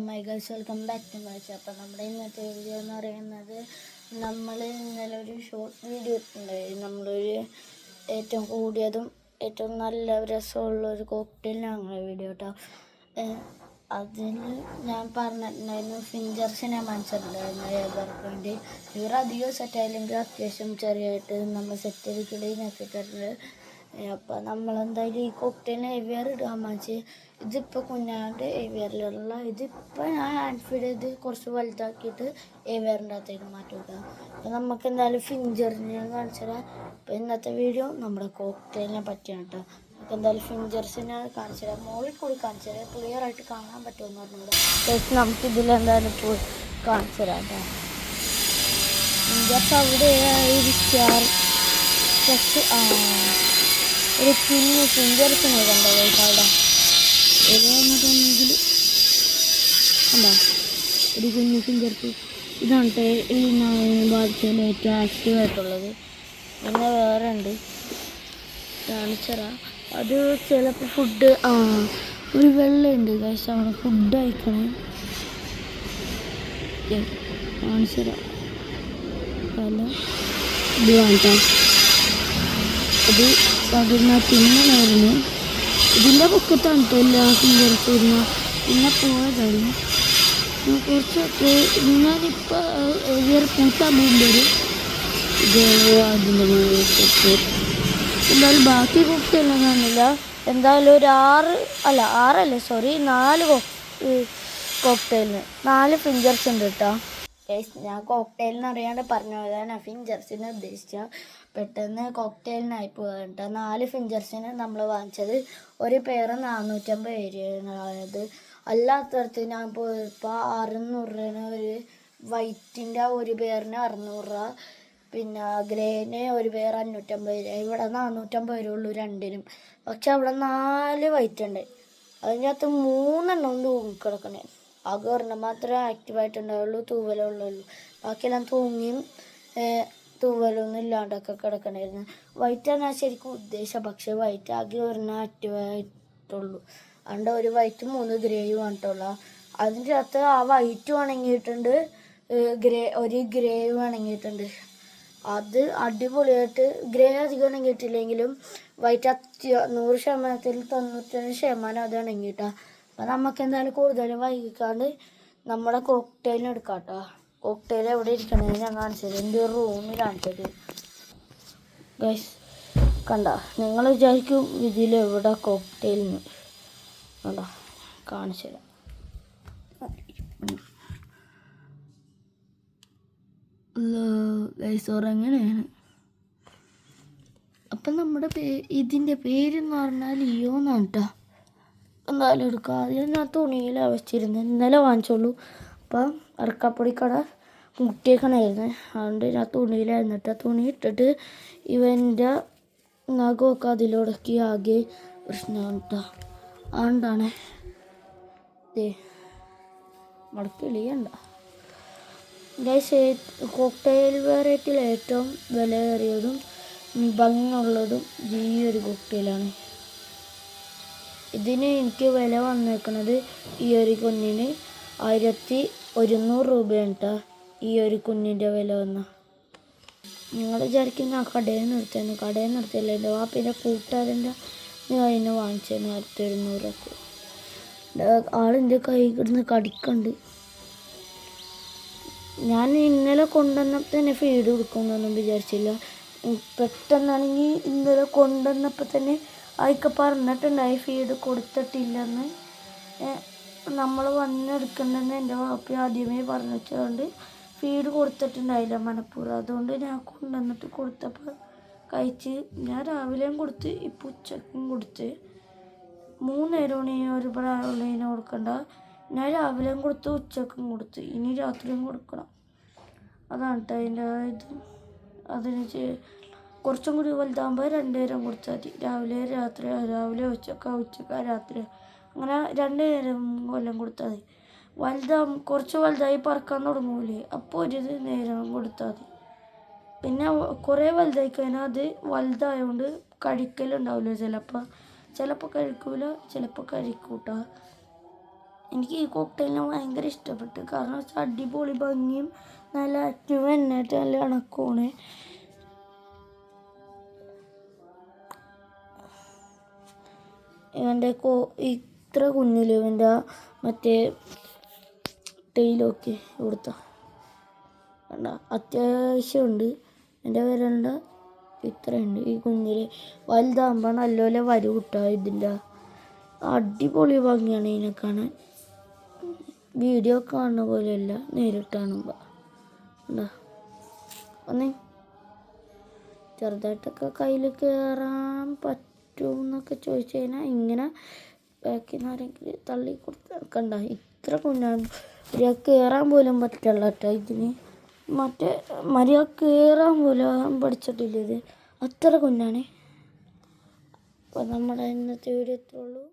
My guys welcome back to my അപ്പോൾ നമ്മുടെ ഇന്നത്തെ വീഡിയോ എന്ന് പറയുന്നത് നമ്മൾ ഇന്നലെ ഒരു ഷോർട്ട് വീഡിയോ ഉണ്ടായി നമ്മളൊരു ഏറ്റവും കൂടിയതും ഏറ്റവും നല്ല രസമുള്ള ഒരു കോക്ടെയിലാണ് ഞങ്ങളുടെ വീഡിയോ കേട്ടോ അതിൽ ഞാൻ പറഞ്ഞിട്ടുണ്ടായിരുന്നു ഫിഞ്ചർസിനെ മനസ്സിലുണ്ടായിരുന്നു ഏവർക്ക് വേണ്ടി ഇവർ അധികം സെറ്റായില്ലെങ്കിൽ അത്യാവശ്യം ചെറിയായിട്ട് നമ്മൾ സെറ്റ് ചെയ്ത് ഞാൻ ആക്കിയിട്ടുണ്ട് അപ്പം നമ്മളെന്തായാലും ഈ കോക്ടെയിലിന് എവിയർ ഇടാൻ വെച്ച് ഇതിപ്പോൾ കുഞ്ഞാണ്ട് എവിയറിലുള്ള ഇതിപ്പോൾ ഞാൻ ഹാൻഡ് ഫീഡ് ചെയ്ത് കുറച്ച് വലുതാക്കിയിട്ട് എവിയറിന്റെ അകത്തേക്ക് മാറ്റി വെക്കാം നമുക്ക് എന്തായാലും ഫിഞ്ചറിനെ കാണിച്ചു തരാം. ഇന്നത്തെ വീഡിയോ നമ്മുടെ കോക്ടൈലിനെ പറ്റിയാണ് കേട്ടോ നമുക്ക് എന്തായാലും ഫിഞ്ചർസിനെ കാണിച്ചു തരാം. മുകളിൽ കൂടി കാണിച്ചു തരാം. ക്ലിയർ ആയിട്ട് കാണാൻ പറ്റുമെന്ന് പറഞ്ഞത് നമുക്ക് ഇതിലെന്തായാലും പോയി കാണിച്ചു തരാം കേട്ടോ ഫിഞ്ചർസ് അവിടെ ഇരിക്കാറ് പക്ഷെ ആ. ഒരു കുഞ്ഞു ഫിഞ്ചർസിനെ കണ്ടോ അവിടെ എവിടെയാണെന്നുണ്ടെങ്കിൽ കണ്ടോ? ഒരു കുഞ്ഞു ഫിഞ്ചർസ് ഇതാണ് ഈ ബാധിച്ചതിൽ ഏറ്റവും ആക്റ്റീവ് ആയിട്ടുള്ളത് പിന്നെ വേറെ ഉണ്ട് കാണിച്ചറാ അത് ചിലപ്പോൾ ഫുഡ് ആ ഒരു വെള്ളമുണ്ട് കഴിച്ചാണ് അവിടെ ഫുഡ് കഴിക്കണേ. കാണിച്ചരാ പല ഇത് വേണ്ട. ഇത് പതിനാ നേരുന്നു ഇതിന്റെ പൊക്കത്താണ് എല്ലാവർക്കും എല്ലാ ഫിംഗേഴ്സ് വരുന്ന പിന്നെ പോയതായിരുന്നു. കുറച്ച് ഞാനിപ്പോൾ വേറെ പൂട്ടാൻ പോകുമ്പോൾ ഇത് അതിന്റെ എന്തായാലും ബാക്കി കുക്കിയെല്ലാം കാണില്ല. എന്തായാലും ഒരു ആറ് അല്ല ആറല്ല? സോറി നാല് കോക്ടെയിലിന് നാല് ഫിഞ്ചർസ് ഉണ്ട് കേട്ടോ ഞാൻ കോക്ടെയിലിന് അറിയാണ്ട് പറഞ്ഞു പോയതാണ് ഫിഞ്ചർസിനെ ഉദ്ദേശിച്ച പെട്ടെന്ന് കോക്ടെയിലിനായി പോകാൻ കേട്ടോ നാല് ഫിഞ്ചർസിന് നമ്മൾ വാങ്ങിച്ചത് ഒരു പേര് നാനൂറ്റമ്പത് രൂപയാണത് അല്ലാത്തടത്ത് ഞാൻ പോയപ്പോൾ അറുന്നൂറ് രൂപ ഒരു വൈറ്റിന്റെ ഒരു പേരിന് അറുന്നൂറ് രൂപ. പിന്നെ ഗ്രേന് ഒരു പേർ അഞ്ഞൂറ്റമ്പത് രൂപ. ഇവിടെ നാനൂറ്റമ്പത് രൂപ ഉള്ളൂ രണ്ടിനും. പക്ഷെ അവിടെ നാല് വൈറ്റ് ഉണ്ട്. അതിനകത്ത് മൂന്നെണ്ണം തൂങ്ങിക്കിടക്കണേ ആകെ ഒരെണ്ണം മാത്രമേ ആക്റ്റീവായിട്ടുണ്ടാവുള്ളൂ തൂവലുള്ളൂ. ബാക്കിയെല്ലാം തൂങ്ങിയും തൂവലൊന്നും ഇല്ലാണ്ടൊക്കെ കിടക്കണായിരുന്നു. വൈറ്റ് ആണ് ശരിക്കും ഉദ്ദേശം. പക്ഷേ വൈറ്റ് ആകെ ഒരെണ്ണം അറ്റുവായിട്ടുള്ളൂ അതുകൊണ്ട് ഒരു വൈറ്റ് മൂന്ന് ഗ്രേയും ആയിട്ടുള്ളൂ അതിന്റെ അകത്ത് ആ വൈറ്റ് ഉണങ്ങിയിട്ടുണ്ട് ഗ്രേ ഒരു ഗ്രേയും ഉണങ്ങിയിട്ടുണ്ട് അത് അടിപൊളിയായിട്ട് ഗ്രേ അധികം ഉണങ്ങിയിട്ടില്ലെങ്കിലും വൈറ്റ് അത്യ നൂറ് ശതമാനത്തിൽ തൊണ്ണൂറ്റഞ്ച് ശതമാനം അത് ഉണങ്ങിയിട്ടാണ് അപ്പം നമുക്ക് എന്തായാലും കൂടുതൽ വൈകിക്കാണ്ട് നമ്മുടെ കോക്ടെയിലിന് കേട്ടോ കോക്ടെയിൽ എവിടെ ഇരിക്കണേ? ഞാൻ കാണിച്ചത്. എന്റെ റൂമിൽ കാണിച്ചത്. ഗൈസ് കണ്ട? നിങ്ങൾ വിചാരിക്കും ഇതിൽ എവിടെ കോക്ടെയിലിന് കണ്ട? കാണിച്ചു തരാം ഗൈസ് ഉറങ്ങനെയാണ് അപ്പം നമ്മുടെ പേ ഇതിന്റെ പേരെന്ന് പറഞ്ഞാൽ ലിയോ എന്നാണ് കേട്ടോ എന്തായാലും എടുക്കുക അതിൽ ഞാൻ തുണിയിലാണ് വെച്ചിരുന്നത് ഇന്നലെ വാങ്ങിച്ചോളൂ. അപ്പം അറക്കാപ്പൊടി കട മുട്ടിയേക്കണായിരുന്നു. അതുകൊണ്ട് ഞാൻ തുണിയിലായിരുന്നു. കേട്ടോ തുണി ഇട്ടിട്ട് ഇവന്റെ നഖമൊക്കെ അതിലുടക്കി ആകെ പ്രശ്നമാണ് അതുകൊണ്ടാണ് ദേ മടക്കിളിയണ്ട കോക്ടെയിൽ വെറൈറ്റിയിൽ ഏറ്റവും വിലയേറിയതും ഭംഗിയുള്ളതും ഈ ഒരു കോക്ടെയിലാണ് ഇതിന് എനിക്ക് വില വന്നേക്കുന്നത് ഈ ഒരു കുഞ്ഞിന് ആയിരത്തി ഒരുന്നൂറ് രൂപയാണ് കേട്ടോ ഈ ഒരു കുഞ്ഞിന്റെ വില വന്ന. നിങ്ങൾ വിചാരിക്കുന്ന ആ കടയിൽ നിർത്തിയെന്ന്. കടയിൽ നിർത്തിയല്ല? എന്റെ വാപ്പിന്റെ കൂട്ടുകാരന്റെ അതിനെ വാങ്ങിച്ചതെന്ന് ആയിരത്തി ഒരുന്നൂറൊക്കെ ആളിന്റെ കൈ കിടന്ന് കടിക്കണ്ട്. ഞാൻ ഇന്നലെ കൊണ്ടുവന്നപ്പോൾ തന്നെ ഫീഡ് കൊടുക്കുമെന്നൊന്നും വിചാരിച്ചില്ല. പെട്ടെന്നാണെങ്കിൽ ഇന്നലെ കൊണ്ടുവന്നപ്പോൾ തന്നെ അതൊക്കെ പറഞ്ഞിട്ടുണ്ടായി ഫീഡ് കൊടുത്തിട്ടില്ലെന്ന്. നമ്മൾ വന്നെടുക്കണ്ടെന്ന് എന്റെ വാപ്പി ആദ്യമേ പറഞ്ഞിട്ടുണ്ട് ഫീഡ് കൊടുത്തിട്ടുണ്ടായില്ല മനപ്പൂർവം അതുകൊണ്ട് ഞാൻ കൊണ്ടുവന്നിട്ട് കൊടുത്തപ്പോൾ കഴിച്ച് ഞാൻ രാവിലെയും കൊടുത്ത് ഇപ്പോൾ ഉച്ചക്കും കൊടുത്ത്. മൂന്ന് നേരമാണ് ഈ ഒരു പ്രായമുള്ളതിന് കൊടുക്കണ്ട. ഞാൻ രാവിലെയും കൊടുത്ത് ഉച്ചക്കും കൊടുത്ത്. ഇനി രാത്രിയും കൊടുക്കണം. അതാണ് കേട്ടോ അതിന്റെ ഇത്. അതിന് കുറച്ചും കൂടി വലുതാകുമ്പോൾ രണ്ട് നേരം കൊടുത്താൽ മതി. രാവിലെ രാത്രി രാവിലെ ഉച്ചക്ക ഉച്ചക്ക രാത്രി. അങ്ങനെ രണ്ട് നേരം കൊല്ലം കൊടുത്താൽ മതി. വലുതാ കുറച്ച് വലുതായി പറക്കാൻ തുടങ്ങൂലേ. അപ്പോൾ ഒരു നേരം കൊടുത്താൽ മതി. പിന്നെ കുറേ വലുതായി കഴിഞ്ഞാൽ അത് വലുതായതുകൊണ്ട് കഴിക്കലുണ്ടാവില്ല ചിലപ്പോൾ ചിലപ്പോൾ കഴിക്കൂല ചിലപ്പോൾ കഴിക്കൂട്ട. എനിക്ക് ഈ കോക്ടെയിലിനെ ഭയങ്കര ഇഷ്ടപ്പെട്ടു. കാരണം അടിപൊളി ഭംഗിയും നല്ല ആക്റ്റീവ് എന്നായിട്ട് നല്ല ഇണക്കമാണ് ഇവന്റെ കോ ഇത്ര കുഞ്ഞിൽ ഇവന്റെ മറ്റേ ടെയിലൊക്കെ ഇവിടുത്തെ. വേണ്ട അത്യാവശ്യമുണ്ട്. എന്റെ വരണ്ട ഇത്രയുണ്ട്. ഈ കുഞ്ഞിൽ വലുതാകുമ്പോൾ നല്ലപോലെ വരു കിട്ടുക ഇതിന്റെ അടിപൊളി ഭംഗിയാണ് ഇതിനെ കാണാൻ. വീഡിയോ കാണുന്ന പോലെയല്ല നേരിട്ട് കാണുമ്പോൾ എന്താ ഒന്നേ ചെറുതായിട്ടൊക്കെ കയ്യിൽ കയറാൻ പറ്റുമെന്നൊക്കെ ചോദിച്ചു കഴിഞ്ഞാൽ ഇങ്ങനെ ബാക്കിൽ നിന്ന് ആരെങ്കിലും തള്ളി കൊടുത്ത് കണ്ട ഇത്ര കുഞ്ഞാണ്. മര്യാദ കയറാൻ പോലും പറ്റില്ല കേട്ടോ ഇതിന്. മറ്റേ മര്യാദ കയറാൻ പോലും പഠിച്ചിട്ടില്ല ഇത്. അത്ര കുഞ്ഞാണ്. അപ്പോൾ നമ്മുടെ ഇന്നത്തെ വീഡിയോ എത്രയുള്ളൂ